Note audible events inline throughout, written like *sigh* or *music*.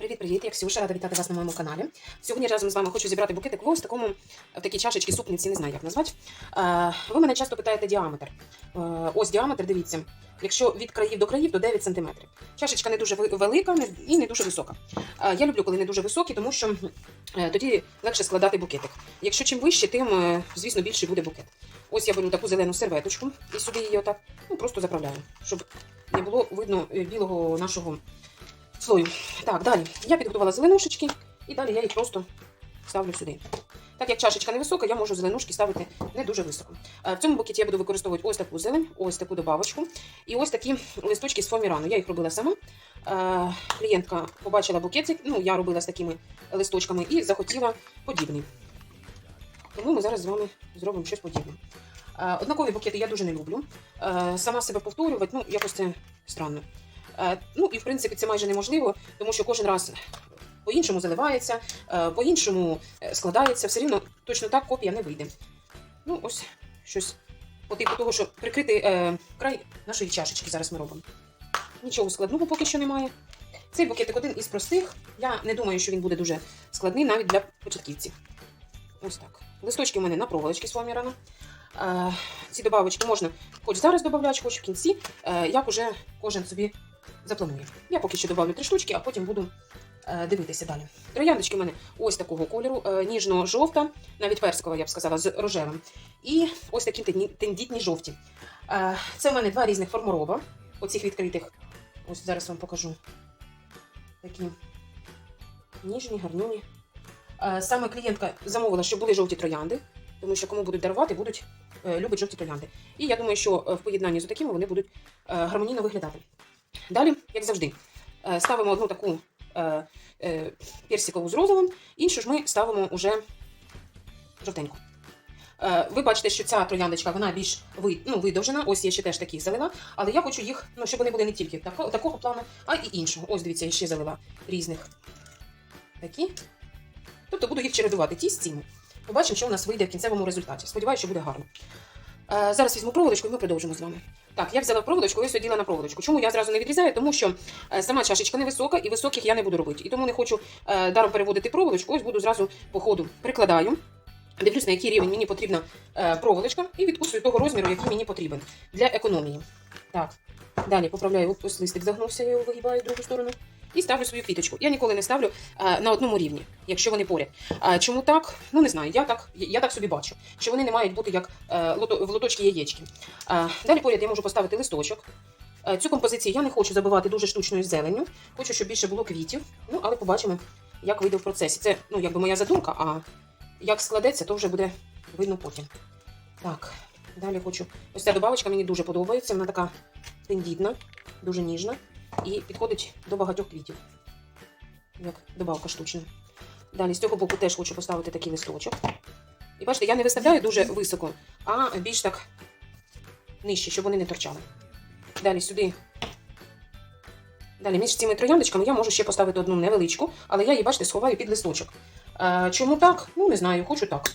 Привіт-привіт, як Ксюша, рада вітати вас на моєму каналі. Сьогодні разом з вами хочу зібрати букетик в такому в такій чашечці супниці, не знаю, як назвати. Е, ви мене часто питаєте діаметр. Е, ось діаметр, дивіться. Якщо від країв до країв, то 9 см. Чашечка не дуже велика і не дуже висока. Е, я люблю, коли не дуже високі, тому що тоді легше складати букетик. Якщо чим вище, тим, звісно, більший буде букет. Ось я беру таку зелену серветочку і сюди її отак ну, просто заправляю, щоб не було видно білого нашого слою. Так, далі. Я підготувала зеленушечки, і далі я їх просто ставлю сюди. Так як чашечка невисока, я можу зеленушки ставити не дуже високо. Е, В цьому букеті я буду використовувати ось таку зелень, ось таку добавочку і ось такі листочки з фоамірану. Я їх робила сама. Е, Клієнтка побачила букетик, ну я робила з такими листочками і захотіла подібний. Тому ми зараз з вами зробимо щось подібне. Е, Однакові букети я дуже не люблю. Сама себе повторювати, ну якось це странно. Е, Ну і в принципі це майже неможливо, тому що кожен раз по-іншому заливається, е, по-іншому е, складається, все рівно точно так копія не вийде. Ну, ось щось по типу того, що прикрити е, край нашої чашечки зараз ми робимо. Нічого складного поки що немає. Цей букетик один із простих. Я не думаю, що він буде дуже складний навіть для початківців. Ось так. Листочки у мене на проволочці з. Е, ці добавочки можна хоч зараз додати, хоч в кінці, е, як уже кожен собі запланує. Я поки що добавлю три штучки, а потім буду е, дивитися далі. Трояндочки у мене ось такого кольору, е, ніжно-жовта, навіть персикова, я б сказала, з рожевим. І ось такі тендітні- жовті. Е, це в мене два різних формороба, оцих відкритих. Ось зараз вам покажу. Такі ніжні, гарнюні. Саме клієнтка замовила, щоб були жовті троянди, тому що кому будуть дарувати, будуть любить жовті троянди. І я думаю, що в поєднанні з такими вони будуть гармонійно виглядати. Далі, як завжди, е, ставимо одну таку е, е, персикову з розовим, іншу ж ми ставимо уже жовтеньку. Ви бачите, що ця трояндочка вона більш ну, видовжена. Ось я ще теж такі залила, але я хочу їх, ну, щоб вони були не тільки такого, такого плану, а і іншого. Ось дивіться, я ще залила різних такі. Тобто буду їх чередувати ті з цими. Побачимо, що у нас вийде в кінцевому результаті. Сподіваюся, що буде гарно. Зараз візьму проволочку і ми продовжимо з вами. Так, я взяла проволочку ось оділа на проволочку. Чому я зразу не відрізаю? Тому що е, сама чашечка невисока і високих я не буду робити. І тому не хочу е, даром переводити проволочку, ось буду зразу по ходу прикладаю. Дивлюсь, на який рівень мені потрібна е, проволочка, і відкусую того розміру, який мені потрібен для економії. Так, далі поправляю ось листик загнувся, я його вигибаю в другу сторону. І ставлю свою квіточку. Я ніколи не ставлю е, на одному рівні, якщо вони поряд. А чому так? Ну не знаю. Я так, я так собі бачу, що вони не мають бути як е, лото, в лоточки яєчки. А, далі поряд я можу поставити листочок. Е, Цю композицію я не хочу забивати дуже штучною зеленню. Хочу, щоб більше було квітів. Ну, але побачимо, як вийде в процесі. Це ну, якби моя задумка, а як складеться, то вже буде видно потім. Так, далі хочу. Ось ця добавочка мені дуже подобається. Вона така тендітна, дуже ніжна і підходить до багатьох квітів. Як добавка штучна. Далі з цього боку теж хочу поставити такий листочок. І бачите, я не виставляю дуже високо, а більш так нижче, щоб вони не торчали. Далі сюди. Далі між цими трояндочками я можу ще поставити одну невеличку, але я її, бачите, сховаю під листочок. Е, чому так? Ну, не знаю, хочу так.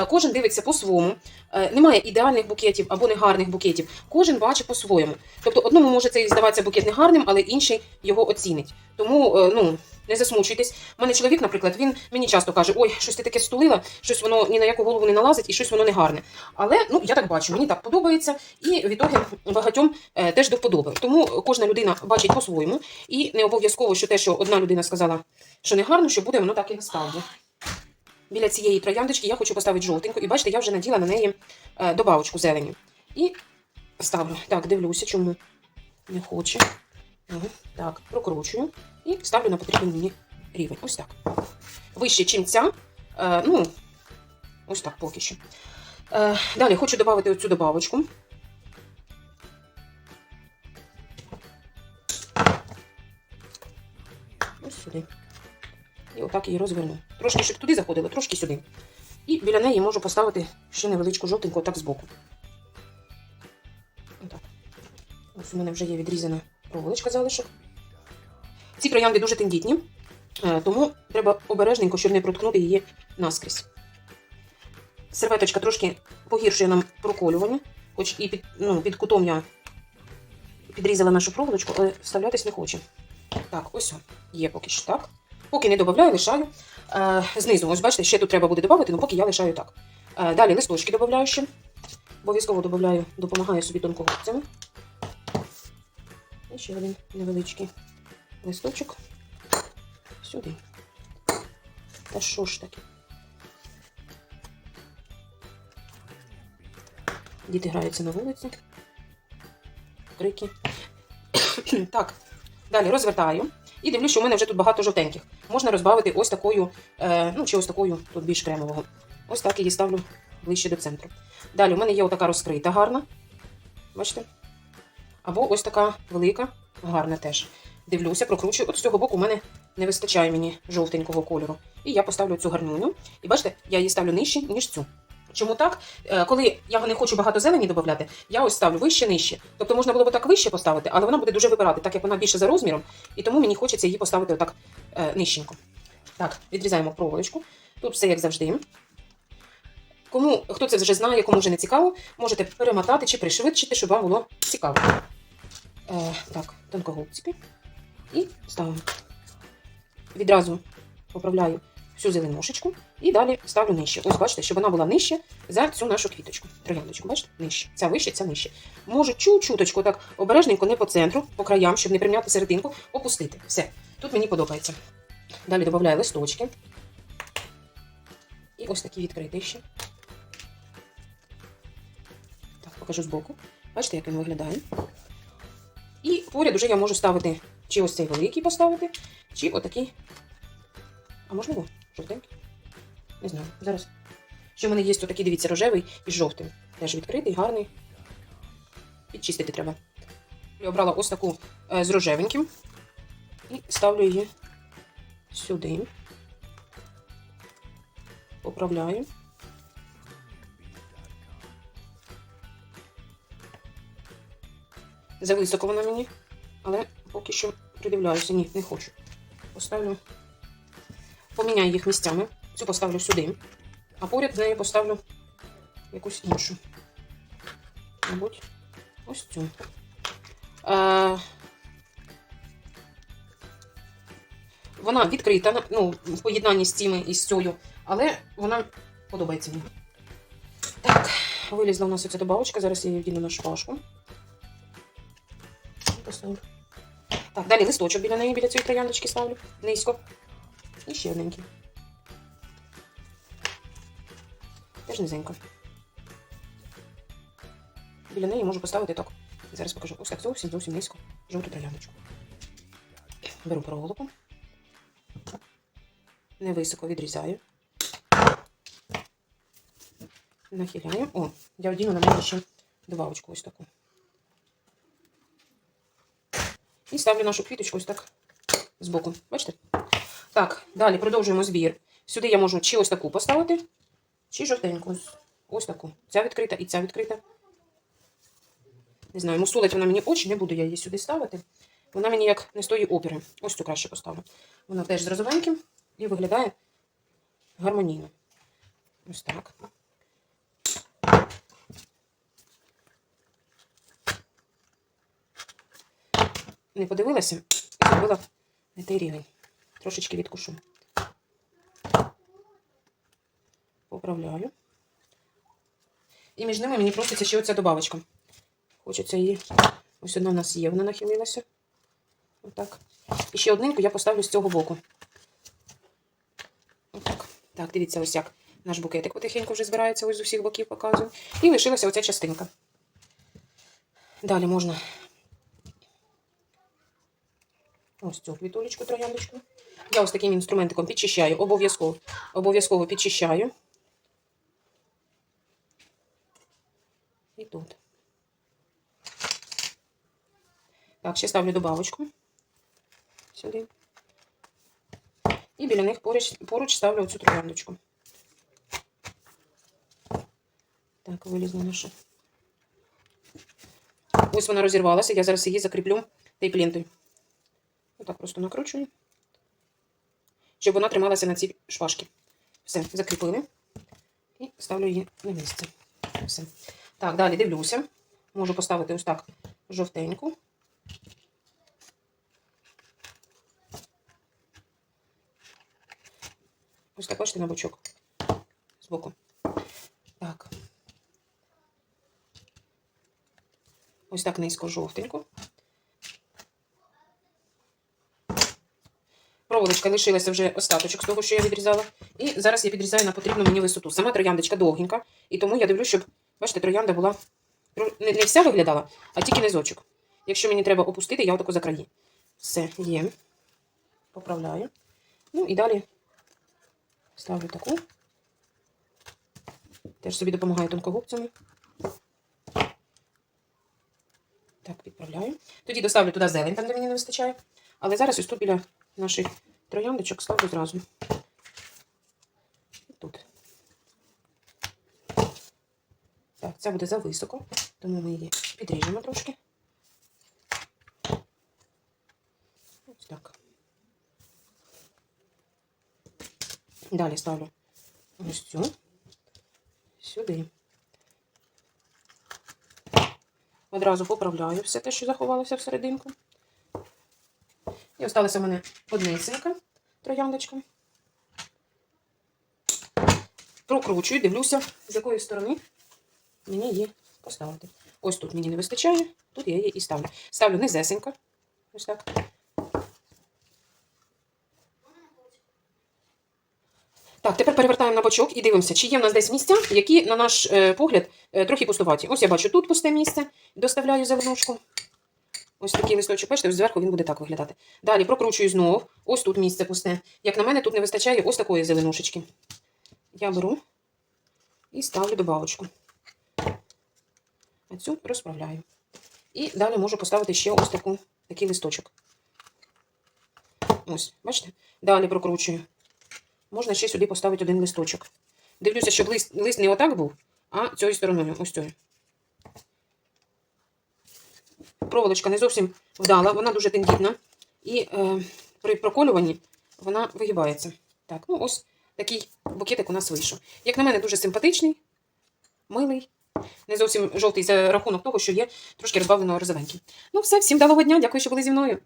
Е, Кожен дивиться по-своєму. Е, Немає ідеальних букетів або негарних букетів. Кожен бачить по-своєму. Тобто, одному може цей здаватися букет негарним, але інший його оцінить. Тому е, ну, не засмучуйтесь. У мене чоловік, наприклад, він мені часто каже: ой, щось ти таке стулила, щось воно ні на яку голову не налазить і щось воно не гарне. Але ну я так бачу, мені так подобається, і в ітогі багатьом е, теж до вподоби. Тому кожна людина бачить по-своєму, і не обов'язково, що те, що одна людина сказала, що не гарно, що буде воно так і насправді. Біля цієї трояндочки я хочу поставити жовтеньку, і бачите, я вже наділа на неї е, добавочку зелені. І ставлю. Так, дивлюся, чому не хоче. Ага, Так, прокручую і ставлю на потрібний мені рівень. Ось так. Вище, чим ця. Е, ну, ось так поки що. Е, далі хочу додати оцю добавочку. Ось сюди. І отак її розверну. Трошки, щоб туди заходило, трошки сюди. І біля неї можу поставити ще невеличку жовтеньку отак збоку. Отак. Ось у мене вже є відрізана проволочка залишок. Ці троянди дуже тендітні, е, тому треба обережненько, щоб не проткнути її наскрізь. Серветочка трошки погіршує нам проколювання, хоч і під, ну, під кутом я підрізала нашу проволочку, але вставлятись не хоче. Так, ось є поки що так. Поки не додаю, лишаю е, знизу. Ось бачите, ще тут треба буде додати, але поки я лишаю так. Е, далі листочки додаю ще. Обов'язково додаю, допомагаю собі тонкогубцями. І ще один невеличкий листочок. Сюди. Та що ж таке? Діти граються на вулиці. Крики. *coughs* так, далі розвертаю. І дивлюсь, що у мене вже тут багато жовтеньких. Можна розбавити ось такою, е, ну чи ось такою, тут більш кремового. Ось так її ставлю ближче до центру. Далі у мене є отака розкрита гарна. Бачите? Або ось така велика, гарна теж. Дивлюся, прокручую. От з цього боку у мене не вистачає мені жовтенького кольору. І я поставлю цю гарнюню. І бачите, я її ставлю нижче, ніж цю. Чому так? Е, Коли я не хочу багато зелені додати, я ось ставлю вище, нижче. Тобто можна було б так вище поставити, але вона буде дуже вибирати, так як вона більше за розміром, і тому мені хочеться її поставити отак е, нижченько. Так, відрізаємо проволочку. Тут все як завжди. Кому хто це вже знає, кому вже не цікаво, можете перемотати чи пришвидшити, щоб вам було цікаво. Е, так, тонкогубчики. І ставимо. Відразу поправляю всю зеленушечку і далі ставлю нижче. Ось бачите, щоб вона була нижче за цю нашу квіточку. Трояндочку, бачите? Нижче. Ця вище, ця нижче. Можу чуть-чуточку так обережненько, не по центру, по краям, щоб не прим'яти серединку, опустити. Все. Тут мені подобається. Далі додаю листочки. І ось такі відкриті ще. Так, покажу збоку. Бачите, як він виглядає. І поряд уже я можу ставити чи ось цей великий поставити, чи отакий. А можливо, жовтенький? Не знаю. Зараз. Ще в мене є отакий, дивіться, рожевий і жовтим. Теж відкритий, гарний. Підчистити треба. Я обрала ось таку е, з рожевеньким. І ставлю її сюди. Поправляю. Зависоко вона мені, але поки що придивляюся. Ні, не хочу. Поставлю. Поміняю їх місцями. Цю поставлю сюди, а поряд з нею поставлю якусь іншу. Мабуть, ось цю. Е, вона відкрита, ну, в поєднанні з цими і з цією, але вона подобається мені. Так, вилізла у нас оця добавочка, зараз я її вдіну на шпажку. Поставлю. Так, далі листочок біля неї, біля цієї трояндочки ставлю. Низько. І ще одненький. Теж низенько. Біля неї можу поставити так. Зараз покажу. Ось так зовсім зовсім низько. Жовту трояндочку. Беру проволоку. Невисоко відрізаю. Нахиляю. О, я вдіну на неї ще добавочку ось таку. І ставлю нашу квіточку ось так збоку. Бачите? Так, далі продовжуємо збір. Сюди я можу чи ось таку поставити, чи жовтеньку. Ось таку. Ця відкрита і ця відкрита. Не знаю, мусулить вона мені очі, не буду я її сюди ставити. Вона мені як не стоїть опіри. Ось цю краще поставлю. Вона теж з розовеньким і виглядає гармонійно. Ось так. Не подивилася і зробила не той рівень. Трошечки відкушу. Поправляю. І між ними мені проситься ще оця добавочка. Хочеться її. Ось одна в нас є, вона нахилилася. Отак. І ще одненьку я поставлю з цього боку. Отак. Так, дивіться, ось як наш букетик потихеньку вже збирається, ось з усіх боків показую. І лишилася оця частинка. Далі можна ось цю квітулечку, трояндочку. Я ось таким інструментиком підчищаю, обов'язково. Обов'язково підчищаю. І тут. Так, ще ставлю добавочку сюди. І біля них поруч, поруч ставлю оцю трояндочку. Так, вилізла наша. Ось вона розірвалася, я зараз її закріплю тейп-лентою. Отак просто накручую, щоб вона трималася на цій шпажці. Все, закріпили. І ставлю її на місце. Все. Так, далі дивлюся. Можу поставити ось так жовтеньку. Ось так, бачите, на бочок. Збоку. Так. Ось так низько жовтенько. Проволочка лишилася вже остаточок з того, що я відрізала. І зараз я підрізаю на потрібну мені висоту. Сама трояндочка довгенька, і тому я дивлюсь, щоб, бачите, троянда була не, не вся виглядала, а тільки низочок. Якщо мені треба опустити, я отако за краї. Все, є. Поправляю. Ну і далі ставлю таку. Теж собі допомагаю тонкогубцями. Так, підправляю. Тоді доставлю туди зелень, там, де мені не вистачає. Але зараз ось тут біля наших трояндочок ставлю зразу. Тут. Так, це буде зависоко, тому ми її підріжемо трошки. Ось так. Далі ставлю ось цю сюди. Одразу поправляю все те, що заховалося всерединку. І осталася в мене однесенька трояндочка. Прокручую, дивлюся, з якої сторони мені її поставити. Ось тут мені не вистачає, тут я її і ставлю. Ставлю низесенько. Ось так. Так, тепер перевертаємо на бочок і дивимося, чи є в нас десь місця, які, на наш е, погляд, е, трохи пустуваті. Ось я бачу тут пусте місце, доставляю зеленушку. Ось такий листочок, бачите, зверху він буде так виглядати. Далі прокручую знову. Ось тут місце пусте. Як на мене, тут не вистачає ось такої зеленушечки. Я беру і ставлю добавочку. А цю розправляю. І далі можу поставити ще ось таку, такий листочок. Ось, бачите? Далі прокручую. Можна ще сюди поставити один листочок. Дивлюся, щоб лист, лист не отак був, а цією стороною. Ось цією. Проволочка не зовсім вдала, вона дуже тендітна. І е, при проколюванні вона вигибається. Так, ну ось такий букетик у нас вийшов. Як на мене, дуже симпатичний, милий. Не зовсім жовтий за рахунок того, що є трошки розбавлено розовеньким. Ну, все, всім доброго дня. Дякую, що були зі мною.